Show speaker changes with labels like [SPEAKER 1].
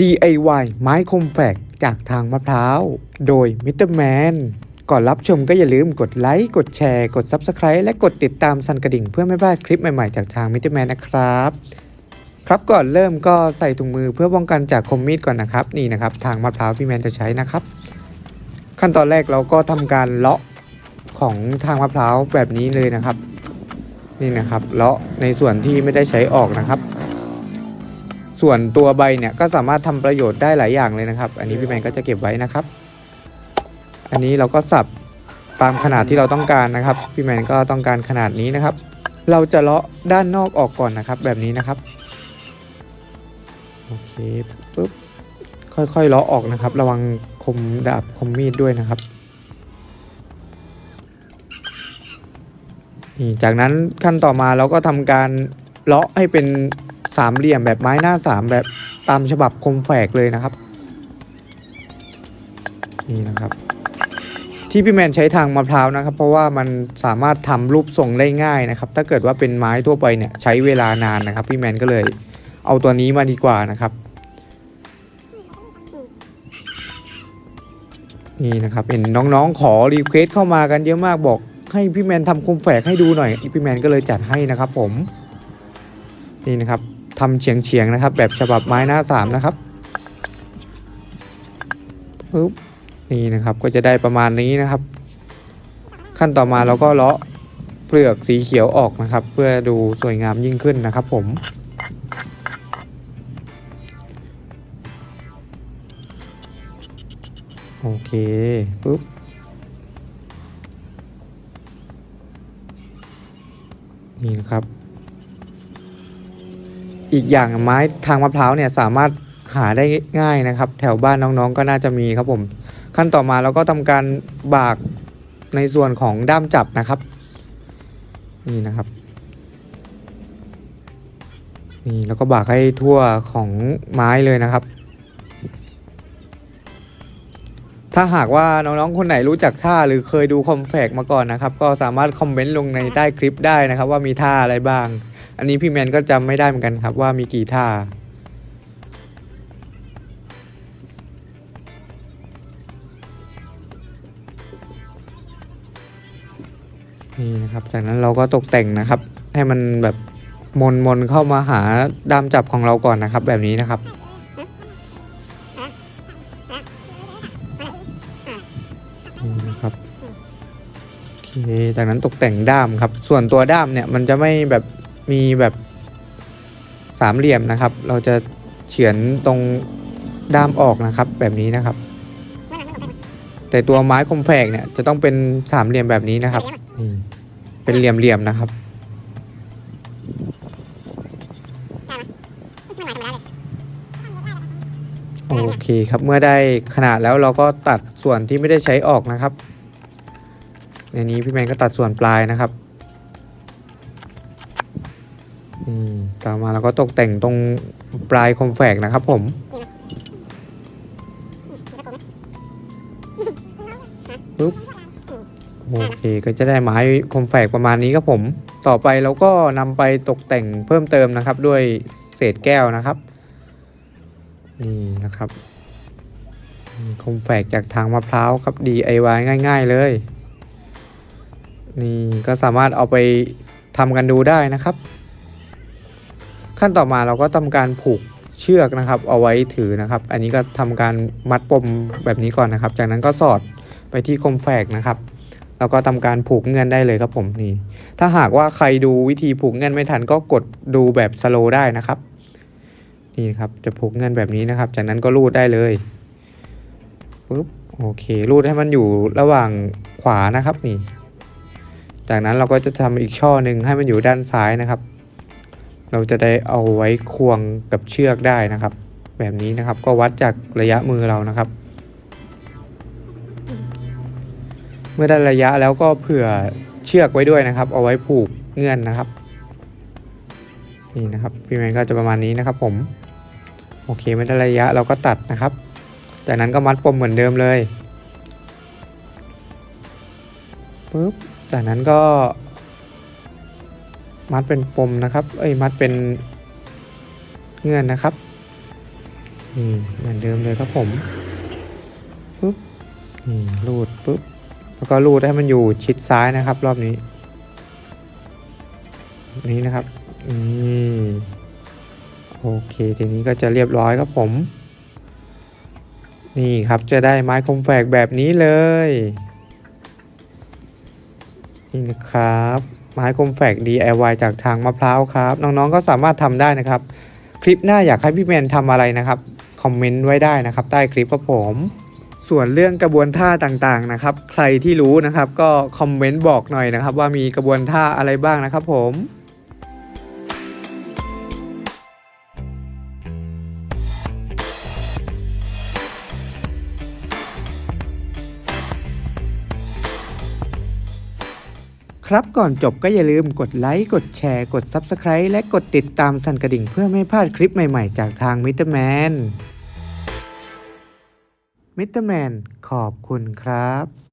[SPEAKER 1] DIY ไม้คมแฝกจากทางมะพร้าว โดยมิสเตอร์แมนก่อนรับชมก็อย่าลืมกดไลค์ กดแชร์ กด Subscribe และกดติดตามสันกระดิ่งเพื่อไม่พลาดคลิปใหม่ๆ จากทางมิสเตอร์แมนนะครับ ครับก่อนเริ่มก็ใส่ถุงมือเพื่อป้องกันจากคมมีดก่อนนะครับ นี่นะครับ ทางมะพร้าวพี่แมนจะใช้นะครับ ขั้นตอนแรกเราก็ทำการเลาะของทางมะพร้าวแบบนี้เลยนะครับ นี่นะครับเลาะในส่วนที่ไม่ได้ใช้ออกนะครับ ส่วนตัวใบเนี่ยก็สามารถทำประโยชน์ได้หลายอย่างเลยนะครับ อันนี้พี่แมนก็จะเก็บไว้นะครับ อันนี้เราก็สับตามขนาดที่เราต้องการนะครับพี่แมนก็ต้องการขนาดนี้นะครับ เราจะเลาะด้านนอกออกก่อนนะครับ แบบนี้นะครับโอเคปุ๊บค่อยๆเลาะออกนะครับ ระวังคมดาบคมมีดด้วยนะครับจากนั้นขั้นต่อมาเราก็ทำการเลาะให้เป็น สามเหลี่ยมแบบไม้หน้าสามแบบตามฉบับคมแฝกเลยนะครับ นี่นะครับ ที่พี่แมนใช้ทางมะพร้าวนะครับ เพราะว่ามันสามารถทำรูปทรงได้ง่ายนะครับ ถ้าเกิดว่าเป็นไม้ทั่วไปเนี่ยใช้เวลานานนะครับ พี่แมนก็เลยเอาตัวนี้มาดีกว่านะครับ นี่นะครับเห็นน้องๆขอรีเควสเข้ามากันเยอะมากบอกให้พี่แมนทำคมแฝกให้ดูหน่อยพี่แมนก็เลยจัดให้นะครับผม นี่นะครับ ทำเฉียงเฉียงๆนะครับ แบบฉบับไม้หน้าสามนะครับปึ๊บนี่นะครับก็จะได้ประมาณนี้นะครับ ขั้นต่อมาเราก็เลาะเปลือกสีเขียวออกนะครับ เพื่อดูสวยงามยิ่งขึ้นนะครับ ผม โอเคปุ๊บนี่นะครับ อีกอย่างไม้ทางมะพร้าวเนี่ยสามารถหาได้ง่ายนะครับ แถวบ้านน้องๆก็น่าจะมีครับผม ขั้นต่อมาเราก็ทำการบากในส่วนของด้ามจับนะครับ นี่นะครับนี่แล้วก็บากให้ทั่วของไม้เลยนะครับ ถ้าหากว่าน้องๆ คนไหนรู้จักท่าหรือเคยดูคอมแฟกมาก่อนนะครับ ก็สามารถคอมเมนต์ลงในใต้คลิปได้นะครับ ว่ามีท่าอะไรบ้าง อันนี้พี่แมนก็จำไม่ได้เหมือนกันครับว่ามีกี่ท่า นี่นะครับ จากนั้นเราก็ตกแต่งนะครับ ให้มันแบบมนมนเข้ามาหาดามจับของเราก่อนนะครับ แบบนี้นะครับนี่นะครับโอเคจากนั้นตกแต่งด้ามครับ ส่วนตัวด้ามเนี่ยมันจะไม่แบบ มีแบบสามเหลี่ยมนะครับ เราจะเฉือนตรงด้ามออกนะครับแบบนี้นะครับ แต่ตัวไม้คมแฝกเนี่ยจะต้องเป็นสามเหลี่ยมแบบนี้นะครับนี่เป็นเหลี่ยมๆนะครับ โอเคครับเมื่อได้ขนาดแล้วเราก็ตัดส่วนที่ไม่ได้ใช้ออกนะครับในนี้พี่แมนก็ตัดส่วนปลายนะครับ ต่อมาเราก็ตกแต่งตรงปลายคมแฝกนะครับผมปุ๊บโอเคก็จะได้ไม้คมแฝกประมาณนี้ครับผม ต่อไปเราก็นำไปตกแต่งเพิ่มเติมนะครับ ด้วยเศษแก้วนะครับนี่นะครับนี่คมแฝกจากทางมะพร้าวครับ DIY ง่าย ๆเลย นี่ก็สามารถเอาไปทำกันดูได้นะครับ ขั้นต่อมาเราก็ทำการผูกเชือกนะครับ เอาไว้ถือนะครับ อันนี้ก็ทำการมัดปมแบบนี้ก่อนนะครับ จากนั้นก็สอดไปที่คมแฝกนะครับแล้วก็ทำการผูกเงื่อนได้เลยครับผมนี่ ถ้าหากว่าใครดูวิธีผูกเงื่อนไม่ทันก็กดดูแบบสโลว์ได้นะครับ นี่ครับจะผูกเงินแบบนี้นะครับ จากนั้นก็รูดได้เลยปุ๊บโอเค รูดให้มันอยู่ระหว่างขวานะครับนี่ จากนั้นเราก็จะทำอีกช่อหนึ่งให้มันอยู่ด้านซ้ายนะครับ เราจะได้เอาไว้ควงกับเชือกได้นะครับ แบบนี้นะครับก็วัดจากระยะมือเรานะครับ เมื่อได้ระยะแล้วก็เผื่อเชือกไว้ด้วยนะครับ เอาไว้ผูกเงื่อนนะครับนี่นะครับพี่แมนก็จะประมาณนี้นะครับ ผมโอเคไม่ได้ระยะเราก็ตัดนะครับ จากนั้นก็มัดปมเหมือนเดิมเลยปุ๊บจากนั้นก็ มัดเป็นปมนะครับ เอ้ยมัดเป็นเงื่อนนะครับ นี่เหมือนเดิมเลยครับผมปุ๊บนี่รูดปุ๊บแล้วก็รูดให้มันอยู่ชิดซ้ายนะครับ รอบนี้ นี้นะครับนี่โอเคทีนี้ก็จะเรียบร้อยครับผม นี่ครับจะได้ไม้คมแฝกแบบนี้เลย นี่นะครับ ไม้คมแฝก DIY จากทางมะพร้าวครับ น้องๆก็สามารถทำได้นะครับ คลิปหน้าอยากให้พี่แมนทำอะไรนะครับ คอมเมนต์ไว้ได้นะครับ ใต้คลิปครับผม ส่วนเรื่องกระบวนท่าต่างๆนะครับ ใครที่รู้นะครับ ก็คอมเมนต์บอกหน่อยนะครับ ว่ามีกระบวนท่าอะไรบ้างนะครับผม ครับก่อนจบก็อย่าลืมกดไลค์กดแชร์ กด Subscribe และกดติดตามสั่นกระดิ่งเพื่อไม่พลาดคลิปใหม่ๆ จากทางมิ t เตอร์แมนมิเตอร์แมนขอบคุณครับ